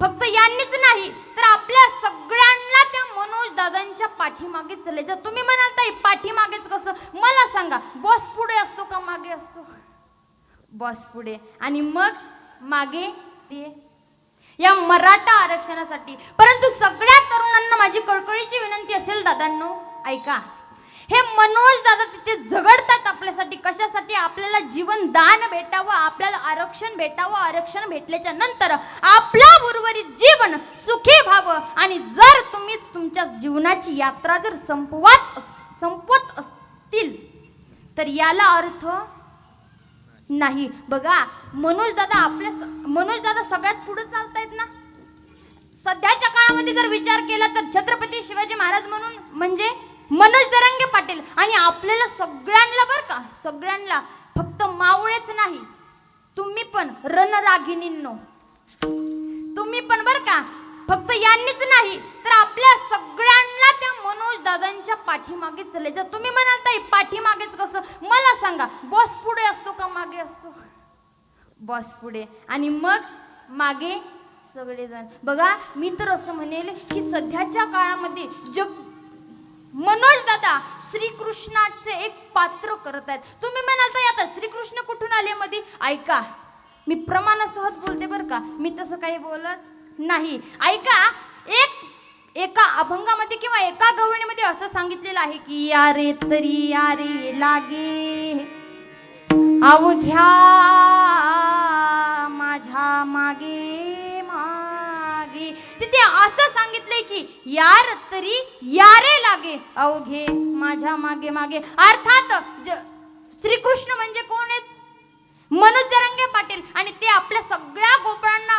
फक्त यांनीच नाही तर आपल्या सगळ्यांना त्या मनोज दादांच्या पाठीमागे चालायचं तुम्ही म्हणाल ताई पाठीमागेच कसं? मला सांगा बॉस पुढे असतो का मागे असतो? बॉस पुढे. आणि मग मागे ते. या मराठा आरक्षणासाठी. परंतु सगळ्या तरुणांना माझी कळकळीची विनंती असेल दादांनो ऐका. हे मनोज दादा तिथे झगडतात आपल्यासाठी. कशासाठी? आपल्याला जीवन दान भेटावं आपल्याला आरक्षण भेटावं. आरक्षण भेटल्याच्या नंतर आपलं जीवनाची यात्रा जर संपवात संपवत असतील तर याला अर्थ नाही. बघा मनोज दादा आपल्या मनोज दादा सगळ्यात पुढे चालतायत ना? सध्याच्या काळामध्ये जर विचार केला तर छत्रपती शिवाजी महाराज म्हणून म्हणजे मनोज दरंगे पाटील. आणि आपल्याला सगळ्यांना बर का सगळ्यांना फक्त मावळेच नाही. तुम्ही पण रणरागिनींनो तुम्ही पण बर का फक्त यांनीच नाही तर आपल्या सगळ्या दादांच्या पाठीमागे चालायचं तुम्ही म्हणाल ताई पाठीमागेच कसं? मला सांगा बॉस पुढे असतो का मागे असतो? बॉस पुढे. आणि मग मागे सगळेजण. बघा मी तर असं म्हणेल की सध्याच्या काळामध्ये जग मनोज दादा श्रीकृष्णाचे एक पात्र करत आहेत. तुम्ही म्हणाल तर आता श्रीकृष्ण कुठून आले मध्ये ऐका मी प्रमाणासहज बोलते बरं का. मी तसं काही बोलत नाही. ऐका एक एका अभंगामध्ये किंवा एका गवळणीमध्ये असं सांगितलेलं आहे की या रे तरी या रे लागे अवघ्या माझ्या मागे मागे. तिथे असं सांगितलंय की यार तरी यारे लागे अवघे माझ्या मागे मागे. अर्थात ज- श्रीकृष्ण म्हणजे कोण आहेत? मनोज जरंगे पाटील. आणि ते आपल्या सगळ्या गोपळांना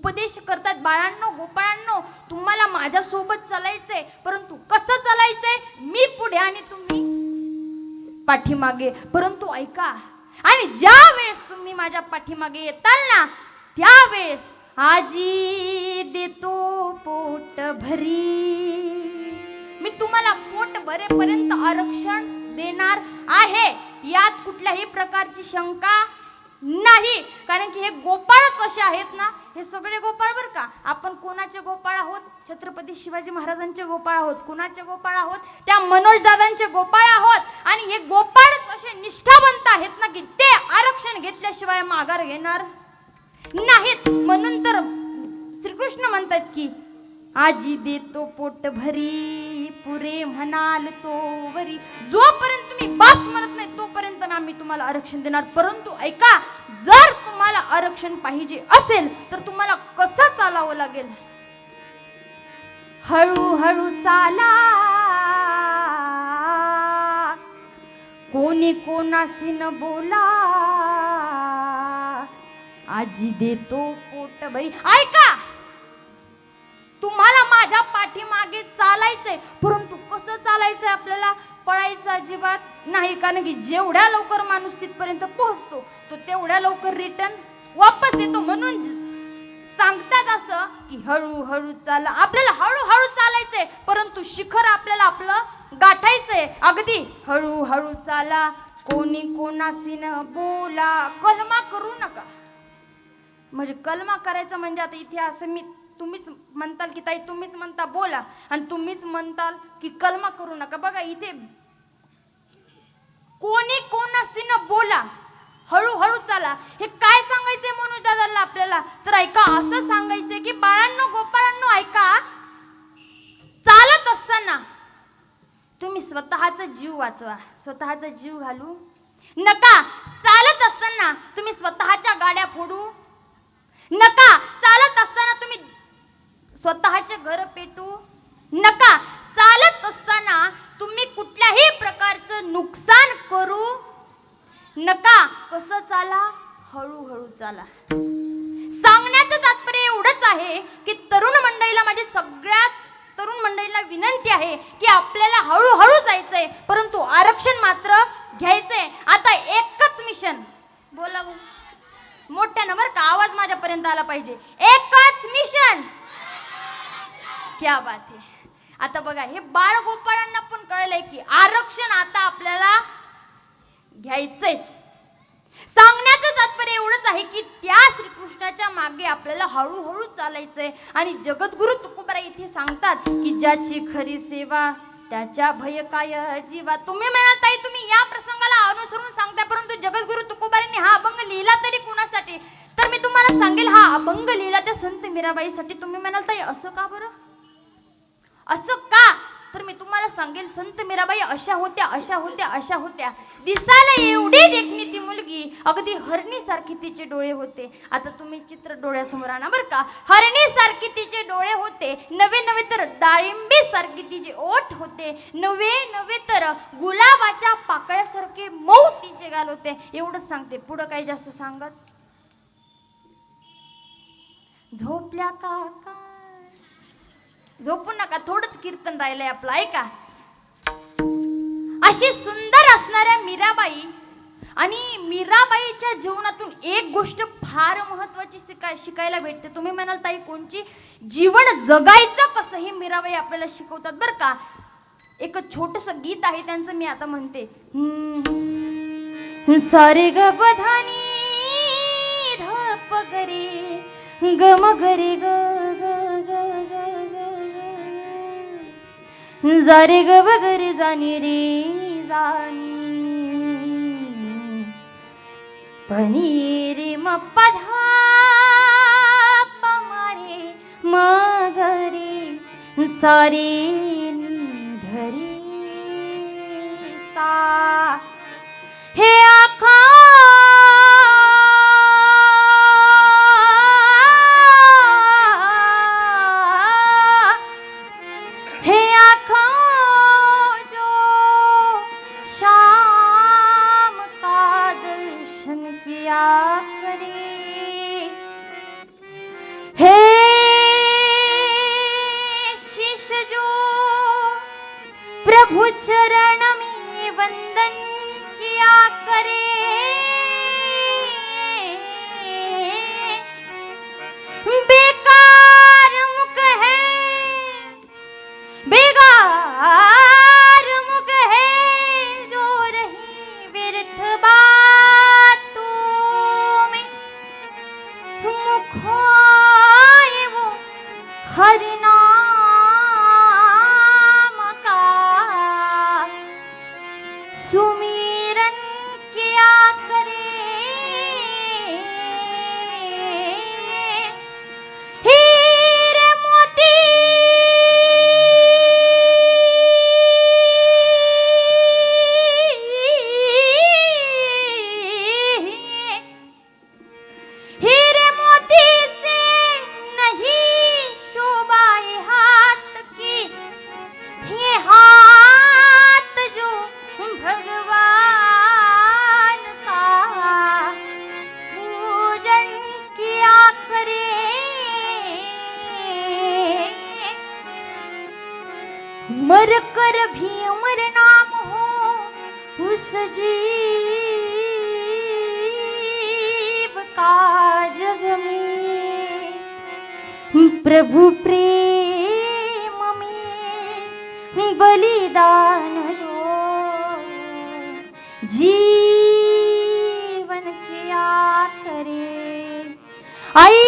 उपदेश करतात. बाळांनो गोपाळांनो तुम्हाला माझ्या सोबत चालायचंय. परंतु कसं चालायचंय? मी पुढे आणि तुम्ही पाठीमागे. परंतु ऐका आणि ज्या वेळेस तुम्ही माझ्या पाठीमागे येताल ना त्यावेळेस आजी देतो पोट भरी. मी तुम्हाला पोट भरेपर्यंत आरक्षण देणार आहे. यात कुठल्याही प्रकारची शंका नाही. कारण की हे गोपाळ कसे आहेत ना हे सगळे गोपाळ बर का. आपण कोणाचे गोपाळ आहोत? छत्रपती शिवाजी महाराजांचे गोपाळ आहोत. कोणाचे गोपाळ आहोत? त्या मनोज दादांचे गोपाळ आहोत. आणि हे गोपाळ असे निष्ठावंत आहेत ना की ते आरक्षण घेतल्याशिवाय माघार घेणार नाहीत. म्हणून तर श्रीकृष्ण म्हणतात की आजी देतो पोट भरी पुरे म्हणाल तो वरी जोपर्यंत तुम्ही बस म्हणत नाही तोपर्यंत ना मी तुम्हाला आरक्षण देणार. परंतु ऐका जर तुम्हाला आरक्षण पाहिजे असेल तर तुम्हाला कसं चालावं लागेल? हळूहळू चाला. कोणी कोणाशी न बोला. आजी देतो पोट भरी ऐका तुम्हाला माझ्या पाठीमागे चालायचंय. परंतु कसं चालायचंय आपल्याला पळायचं अजिबात नाही. कारण की जेवढ्या लवकर माणूस तिथपर्यंत पोहोचतो तो तेवढ्या लवकर रिटर्न वापस येतो. म्हणून सांगतात असं की हळूहळू चाला आपल्याला हळूहळू चालायचंय. परंतु शिखर आपल्याला आपलं गाठायचंय. अगदी हळूहळू चाला. कोणी कोणाशी न बोला. कलमा करू नका. म्हणजे कलमा करायचं म्हणजे आता इथे असं मी तुम्हीच म्हणताल की ताई तुम्हीच म्हणता बोला. आणि तुम्हीच म्हणताल की कलमा करू नका. बघा इथे कोणी कोणाशी न बोला हळूहळू चाला. हे काय सांगायचंय म्हणून दादाला आपल्याला? तर ऐका असं सांगायचंय की बाळांनो गोपाळांनो ऐका. चालत असताना तुम्ही स्वतःचा जीव वाचवा. स्वतःचा जीव घालू नका. चालत असताना तुम्ही स्वतःच्या गाड्या फोडू नका. स्वतःचे घर पेटू नका. चालत असताना तुम्ही कुठल्याही प्रकारचं नुकसान करू नका. कसं चाला? हळूहळू चाला. सांगण्याचं तात्पर्य एवढंच आहे की तरुण मंडळीला माझी सगळ्यात तरुण मंडळीला विनंती आहे की आपल्याला हळूहळू जायचंय परंतु आरक्षण मात्र घ्यायचंय. आता एकच मिशन बोला मोठ्या नंबर का? आवाज माझ्यापर्यंत आला पाहिजे. एकच मिशन क्या बात आहे. आता बघा हे बाळ गोपाळांना पण कळलंय की आरक्षण आता आपल्याला घ्यायचंच सांगण्याचं तात्पर्य एवढंच आहे की त्या श्रीकृष्णाच्या मागे आपल्याला हळूहळू चालायचंय. आणि जगद्गुरु तुकोबरा इथे सांगतात की ज्याची खरी सेवा त्याच्या भय काय जीवा. तुम्ही म्हणाल ताई तुम्ही या प्रसंगाला अनुसरून सांगता परंतु जगद्गुरु तुकोबारांनी हा अभंग लिहिला तरी कुणासाठी? तर मी तुम्हाला सांगेल हा अभंग लिहिला त्या संत मीराबाईसाठी. तुम्ही म्हणाल ताई असं का बरं? असं का? तर मी तुम्हाला सांगेल संत मीराबाई अशा होत्या अशा होत्या अशा होत्या. दिसायला एवढी देखणी ती मुलगी. अगदी हरणीसारखी तिचे डोळे होते. आता तुम्ही चित्र डोळ्यासमोर आणा बरं का. हरणीसारखी तिचे डोळे होते. नवे नवे तर डाळिंबी सारखी तिचे ओठ होते. नवे नवे तर गुलाबाच्या पाकळ्यासारखे मऊ तिचे गाल होते. एवढंच सांगते. पुढं काही जास्त सांगत. झोपल्या का का झोपू नका थोडंच कीर्तन राहिलंय आपलं ऐका. अशी सुंदर असणाऱ्या मीराबाई आणि मीराबाईच्या जीवनातून एक गोष्ट फार महत्वाची शिकाय शिकायला भेटते. तुम्ही म्हणाल ताई कोणची? जीवन जगायचं कसं हे मीराबाई आपल्याला शिकवतात बरं का. एक छोटस गीत आहे त्यांचं मी आता म्हणते. सारे ग बधानी धप गरे ग म ग. जारे ग बगरे जानी रे जानी। पनीरे म पधा पमारे मगरे सारे किया करे हे शिष जो प्रभु चरण में वंदन किया करे प्रभु प्रेम मी बलिदान हो जीवन किया करे। आई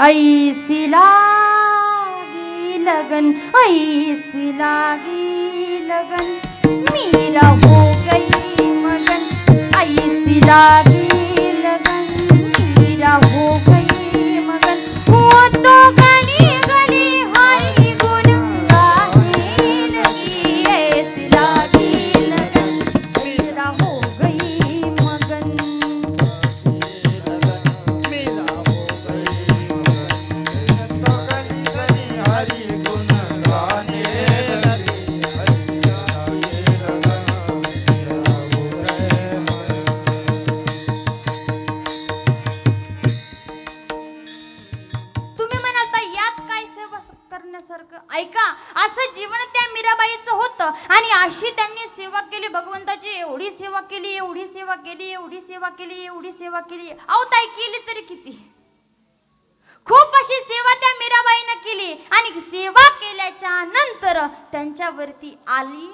ऐसी लागी लगन ऐसी लागी लगन। मीरा हो गई मगन ऐसी लागी करण्यासारखं ऐका असं जीवन त्या मीराबाईचं होतं आणि अशी त्यांनी सेवा केली भगवंताची एवढी सेवा केली एवढी सेवा केली एवढी सेवा केली एवढी सेवा केली. अहो केली तरी किती? खूप अशी सेवा त्या मीराबाईनं केली आणि सेवा केल्याच्यानंतर त्यांच्यावरती आली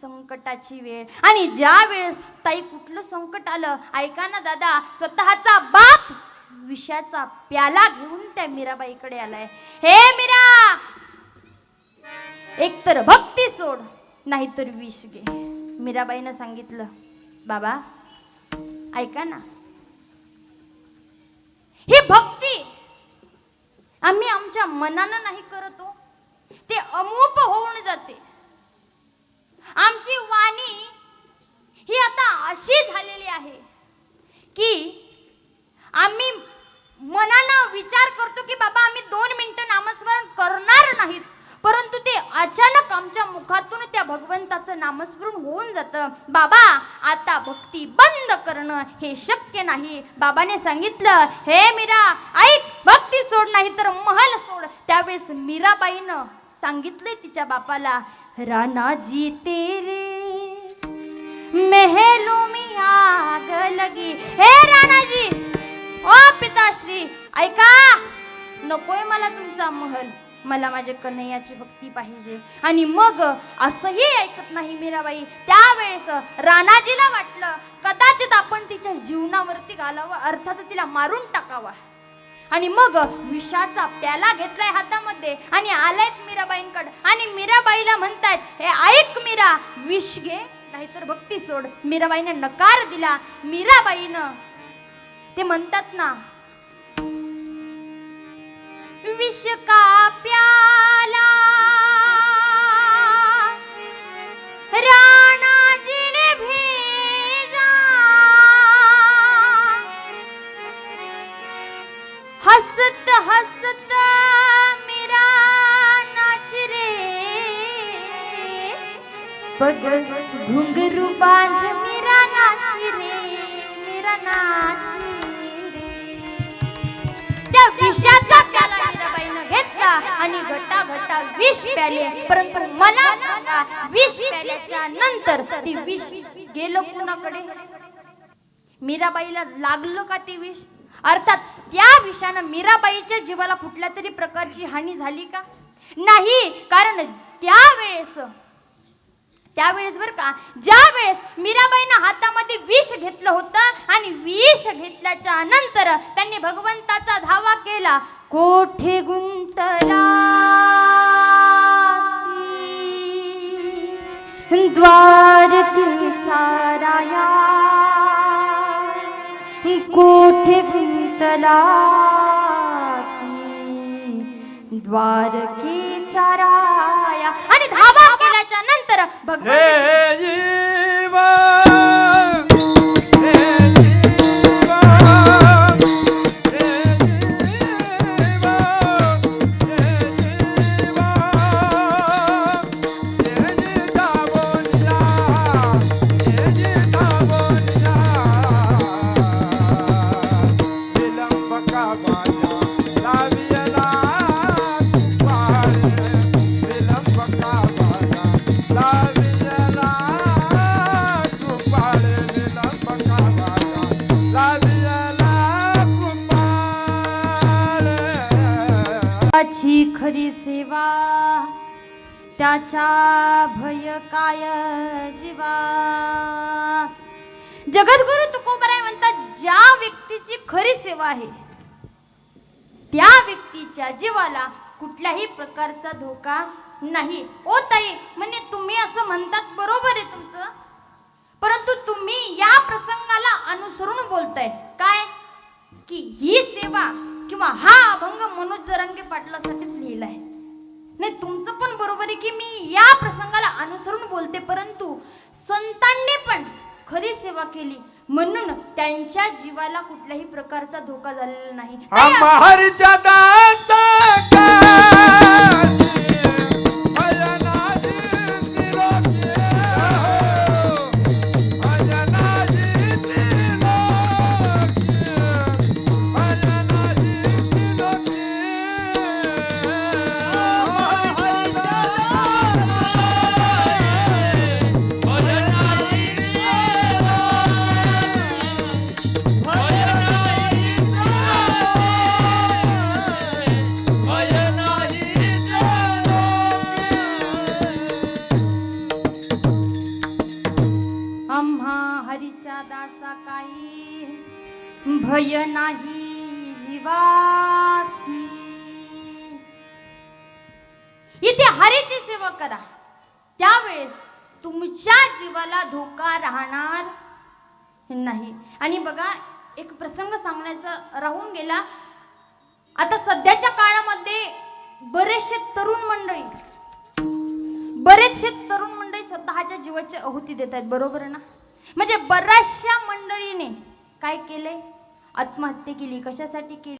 संकटाची वेळ. आणि ज्या वेळेस ताई कुठलं संकट आलं ऐका ना दादा स्वतःचा बाप विषयाचा प्याला घेऊन त्या मीराबाईकडे आलाय. हे मीरा! एकतर भक्ती सोड नाहीतर विष घे. मीराबाईनं सांगितलं बाबा ऐका ना. ही भक्ती आम्ही आमच्या मनानं नाही करतो हो. ते अमूप होऊन जाते. आमची वाणी ही आता अशी झालेली आहे की आम्ही मनानं विचार करतो की बाबा आम्ही दोन मिनिटं नामस्मरण करणार नाहीत. आमच्या मुखातून त्या भगवंताचं नामस्मरण होऊन जातं. बाबा आता भक्ती बंद करणं हे शक्य नाही. बाबाने सांगितलं हे मीरा ऐक भक्ती सोड नाही तर महल सोड. त्यावेळेस मीराबाईनं सांगितले तिच्या बापाला रानाजी तेरे मेहलो मी आग लगी. हे राणाजी ओ पिताश्री ऐका नकोय मला तुमचा महल. मला माझ्या कन्हैयाची भक्ती पाहिजे. आणि मग असंही ऐकत नाही मीराबाई. त्यावेळेस राणाजीला वाटलं कदाचित आपण तिच्या जीवनावरती घालावं अर्थात तिला मारून टाकावा. आणि मग विषाचा प्याला घेतलाय हातामध्ये आणि आलायत मीराबाईंकडे. आणि मीराबाईला म्हणतायत हे ऐक मीरा विष घे नाहीतर भक्ती सोड. मीराबाईने नकार दिला. मीराबाईनं ते म्हणतात ना विष का आता विष प्याले. परंतु मला सांगा विष प्याल्याच्या नंतर ते विष गेलं कुणाकडे? मीराबाईला लागलं का ते विष? अर्थात त्या विषानं मीराबाईच्या जीवाला कुठल्या तरी प्रकारची हानी झाली का? नाही कारण त्यावेळेस त्यावेळेस बर का ज्या वेळेस मीराबाईनं हातामध्ये विष घेतलं होतं आणि विष घेतल्याच्या नंतर त्यांनी भगवंताचा धावा केला कोठे गुण? गुंतला द्वारकेच्या राया आणि धावा केल्याच्यानंतर भगवंत त्याची खरी सेवा त्याचा भय काय जीवा. जगद्गुरु तुकोबराय म्हणतात ज्या व्यक्तीची खरी सेवा आहे त्या व्यक्तीच्या जीवाला कुठल्याही प्रकारचा धोका नाही. ओ ताई म्हणजे तुम्ही असं म्हणतात बरोबर आहे तुमचं. परंतु तुम्ही या प्रसंगाला अनुसरून बोलताय. काय? की ही सेवा किंवा हा अभंग होते की मी या प्रसंगाला अनुसरून बोलते परंतु संतांनी पण खरी सेवा केली. म्हणून त्यांच्या जीवाला कुठल्याही प्रकारचा धोका झालेला नाही. करा. त्यावेळेस तुमच्या जीवाला धोका राहणार नाही. आणि बघा एक प्रसंग सांगण्याचा राहून गेला. आता सध्याच्या काळामध्ये बरेचसे तरुण मंडळी बरेचसे तरुण मंडळी स्वतःच्या जीवाची आहुती देत आहेत बरोबर ना? म्हणजे बऱ्याचशा मंडळीने काय केलंय? आत्महत्या केली. कशासाठी केली?